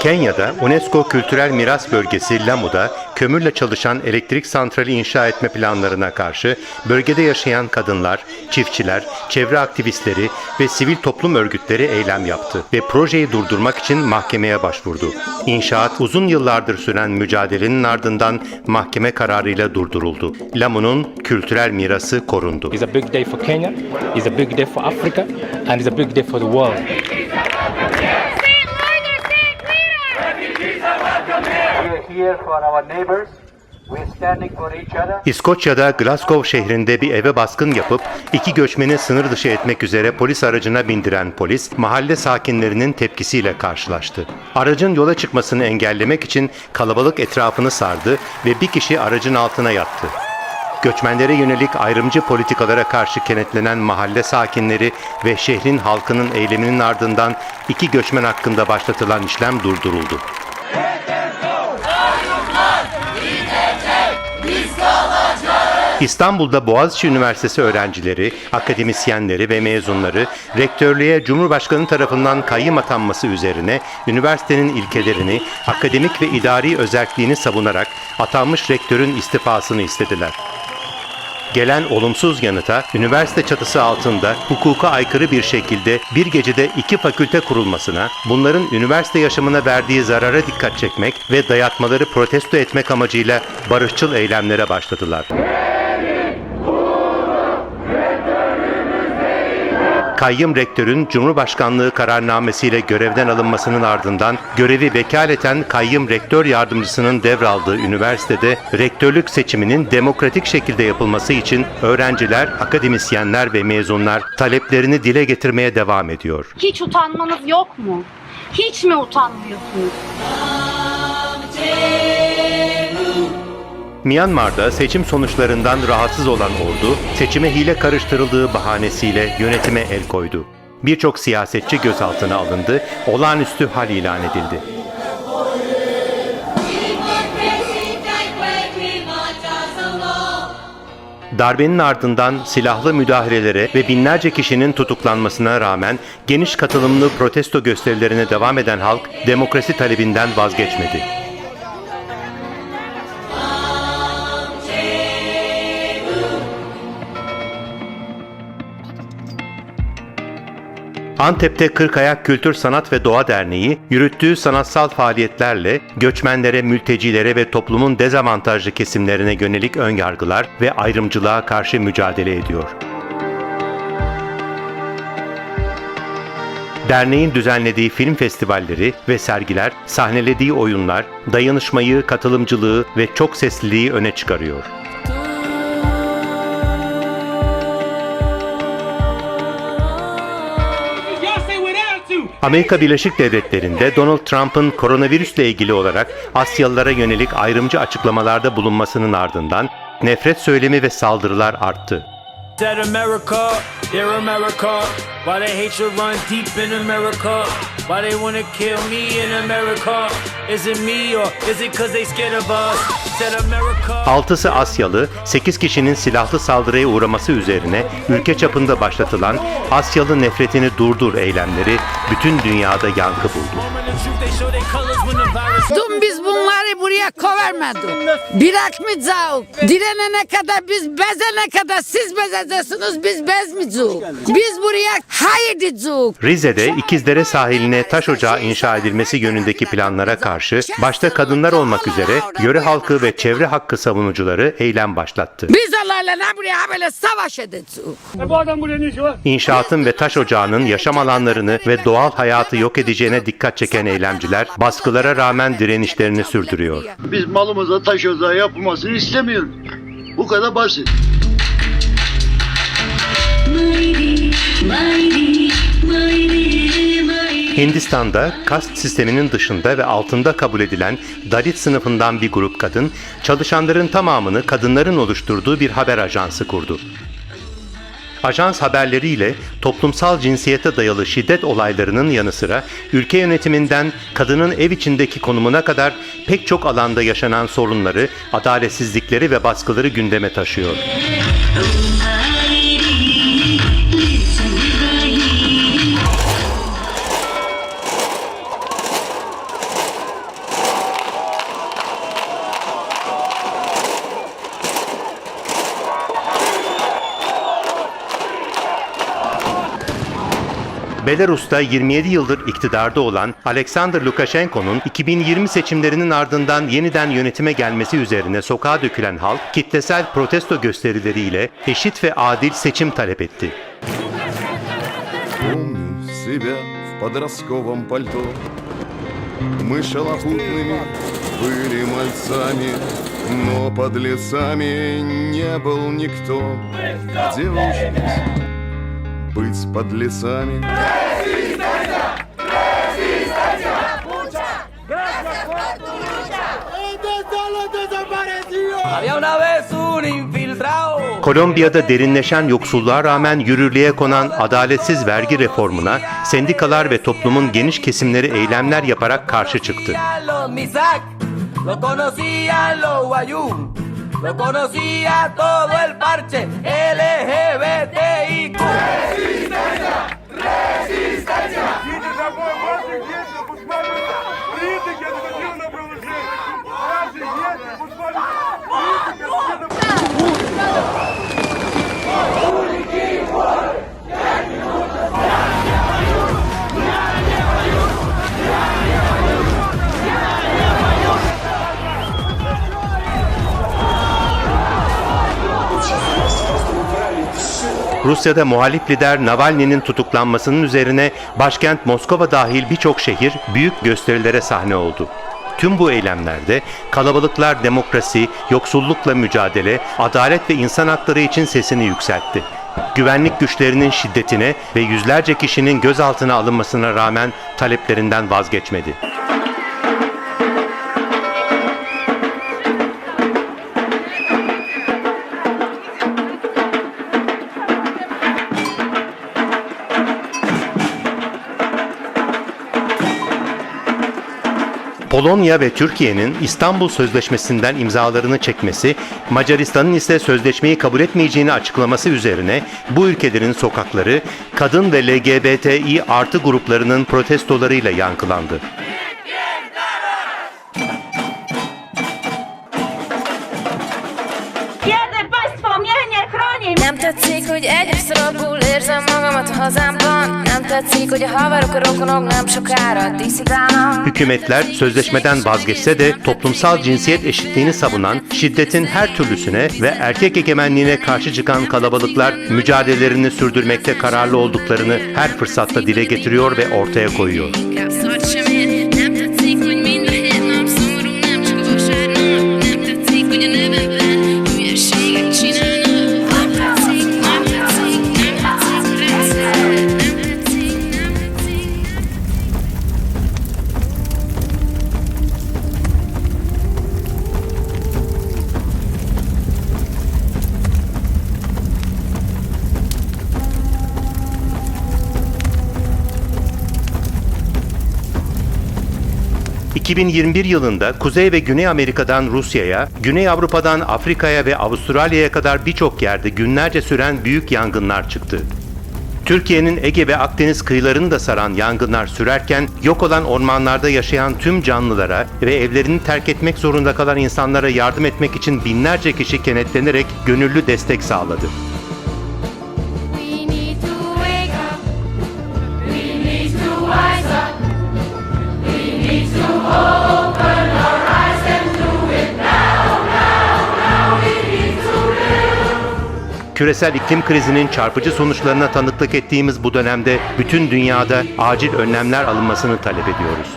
Kenya'da UNESCO Kültürel Miras Bölgesi Lamu'da kömürle çalışan elektrik santrali inşa etme planlarına karşı bölgede yaşayan kadınlar, çiftçiler, çevre aktivistleri ve sivil toplum örgütleri eylem yaptı ve projeyi durdurmak için mahkemeye başvurdu. İnşaat uzun yıllardır süren mücadelenin ardından mahkeme kararıyla durduruldu. Lamu'nun kültürel mirası korundu. It's a big day for Kenya, it's a big day for Africa, and it's a big day for the world. İskoçya'da Glasgow şehrinde bir eve baskın yapıp iki göçmeni sınır dışı etmek üzere polis aracına bindiren polis mahalle sakinlerinin tepkisiyle karşılaştı. Aracın yola çıkmasını engellemek için kalabalık etrafını sardı ve bir kişi aracın altına yattı. Göçmenlere yönelik ayrımcı politikalara karşı kenetlenen mahalle sakinleri ve şehrin halkının eyleminin ardından iki göçmen hakkında başlatılan işlem durduruldu. İstanbul'da Boğaziçi Üniversitesi öğrencileri, akademisyenleri ve mezunları rektörlüğe Cumhurbaşkanı tarafından kayyım atanması üzerine üniversitenin ilkelerini, akademik ve idari özelliğini savunarak atanmış rektörün istifasını istediler. Gelen olumsuz yanıta üniversite çatısı altında hukuka aykırı bir şekilde bir gecede iki fakülte kurulmasına, bunların üniversite yaşamına verdiği zarara dikkat çekmek ve dayatmaları protesto etmek amacıyla barışçıl eylemlere başladılar. Kayyım rektörün Cumhurbaşkanlığı kararnamesiyle görevden alınmasının ardından görevi vekaleten kayyım rektör yardımcısının devraldığı üniversitede rektörlük seçiminin demokratik şekilde yapılması için öğrenciler, akademisyenler ve mezunlar taleplerini dile getirmeye devam ediyor. Hiç utanmanız yok mu? Hiç mi utanmıyorsunuz? Myanmar'da seçim sonuçlarından rahatsız olan ordu, seçime hile karıştırıldığı bahanesiyle yönetime el koydu. Birçok siyasetçi gözaltına alındı, olağanüstü hal ilan edildi. Darbenin ardından silahlı müdahalelere ve binlerce kişinin tutuklanmasına rağmen geniş katılımlı protesto gösterilerine devam eden halk demokrasi talebinden vazgeçmedi. Antep'te Kırkayak Kültür Sanat ve Doğa Derneği yürüttüğü sanatsal faaliyetlerle göçmenlere, mültecilere ve toplumun dezavantajlı kesimlerine yönelik önyargılar ve ayrımcılığa karşı mücadele ediyor. Derneğin düzenlediği film festivalleri ve sergiler, sahnelediği oyunlar, dayanışmayı, katılımcılığı ve çok sesliliği öne çıkarıyor. Amerika Birleşik Devletleri'nde Donald Trump'ın koronavirüsle ilgili olarak Asyalılara yönelik ayrımcı açıklamalarda bulunmasının ardından nefret söylemi ve saldırılar arttı. Altısı Asyalı, 8 kişinin silahlı saldırıya uğraması üzerine ülke çapında başlatılan Asyalı nefretini durdur eylemleri bütün dünyada yankı buldu. Dün biz bunları buraya kovermedik. Bırakmayacağız. Direnene kadar biz bezene kadar siz bezeceksiniz biz bezmeyeceğiz. Biz buraya hayır diyeceğiz. Rize'de İkizdere sahiline taş ocağı inşa edilmesi yönündeki planlara karşı başta kadınlar olmak üzere yöre halkı ve çevre hakkı savunucuları eylem başlattı. Biz onlarla ne buraya böyle savaş edeceğiz. İnşaatın ve taş ocağının yaşam alanlarını ve doğal hayatı yok edeceğine dikkat çeken eylemciler baskılara rağmen direnişlerini sürdürüyor. Biz malımıza taş ocağı yapılmasını istemiyoruz. Bu kadar basit. Hindistan'da kast sisteminin dışında ve altında kabul edilen Dalit sınıfından bir grup kadın, çalışanların tamamını kadınların oluşturduğu bir haber ajansı kurdu. Ajans haberleriyle toplumsal cinsiyete dayalı şiddet olaylarının yanı sıra ülke yönetiminden kadının ev içindeki konumuna kadar pek çok alanda yaşanan sorunları, adaletsizlikleri ve baskıları gündeme taşıyor. Belarus'ta 27 yıldır iktidarda olan Alexander Lukashenko'nun 2020 seçimlerinin ardından yeniden yönetime gelmesi üzerine sokağa dökülen halk kitlesel protesto gösterileriyle eşit ve adil seçim talep etti. Помню себя в подростковом пальто Мы шалопутными были мальцами Но под лесами не был никто Где учились быть под лесами Kolombiya'da derinleşen yoksulluğa rağmen yürürlüğe konan adaletsiz vergi reformuna sendikalar ve toplumun geniş kesimleri eylemler yaparak karşı çıktı. Rusya'da muhalif lider Navalny'nin tutuklanmasının üzerine başkent Moskova dahil birçok şehir büyük gösterilere sahne oldu. Tüm bu eylemlerde kalabalıklar demokrasi, yoksullukla mücadele, adalet ve insan hakları için sesini yükseltti. Güvenlik güçlerinin şiddetine ve yüzlerce kişinin gözaltına alınmasına rağmen taleplerinden vazgeçmedi. Polonya ve Türkiye'nin İstanbul Sözleşmesi'nden imzalarını çekmesi, Macaristan'ın ise sözleşmeyi kabul etmeyeceğini açıklaması üzerine bu ülkelerin sokakları kadın ve LGBTİ artı gruplarının protestolarıyla yankılandı. Kiedy państwo mnie nie chroni, Nem tetszik, hogy egyre rosszul érzem magamat a hazámban Nem tetszik, hogy a haverok, a rokonok nem sokára diszidálnak Hükümetler sözleşmeden vazgeçse de toplumsal cinsiyet eşitliğini savunan, şiddetin her türlüsüne ve erkek egemenliğine karşı çıkan kalabalıklar mücadelelerini sürdürmekte kararlı olduklarını her fırsatta dile getiriyor ve ortaya koyuyor. ...2021 yılında Kuzey ve Güney Amerika'dan Rusya'ya, Güney Avrupa'dan Afrika'ya ve Avustralya'ya kadar birçok yerde günlerce süren büyük yangınlar çıktı. Türkiye'nin Ege ve Akdeniz kıyılarını da saran yangınlar sürerken yok olan ormanlarda yaşayan tüm canlılara ve evlerini terk etmek zorunda kalan insanlara yardım etmek için binlerce kişi kenetlenerek gönüllü destek sağladı. Küresel iklim krizinin çarpıcı sonuçlarına tanıklık ettiğimiz bu dönemde bütün dünyada acil önlemler alınmasını talep ediyoruz.